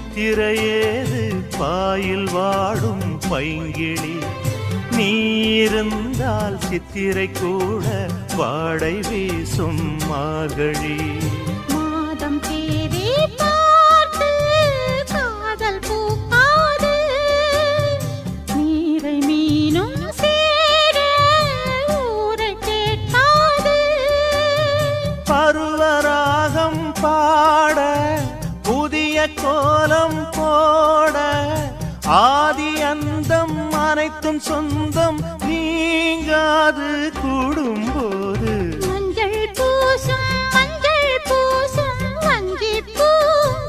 நித்திரையேது boil வாடும் பைங்கிளி நீ இருந்தால் சித்திரை கூட வாடை வீசும் மார்கழி பருவராகம் பாட புதிய கோலம் போட ஆதி அந்தம் அனைத்தும் சொந்தம் நீங்காது கூடும்போது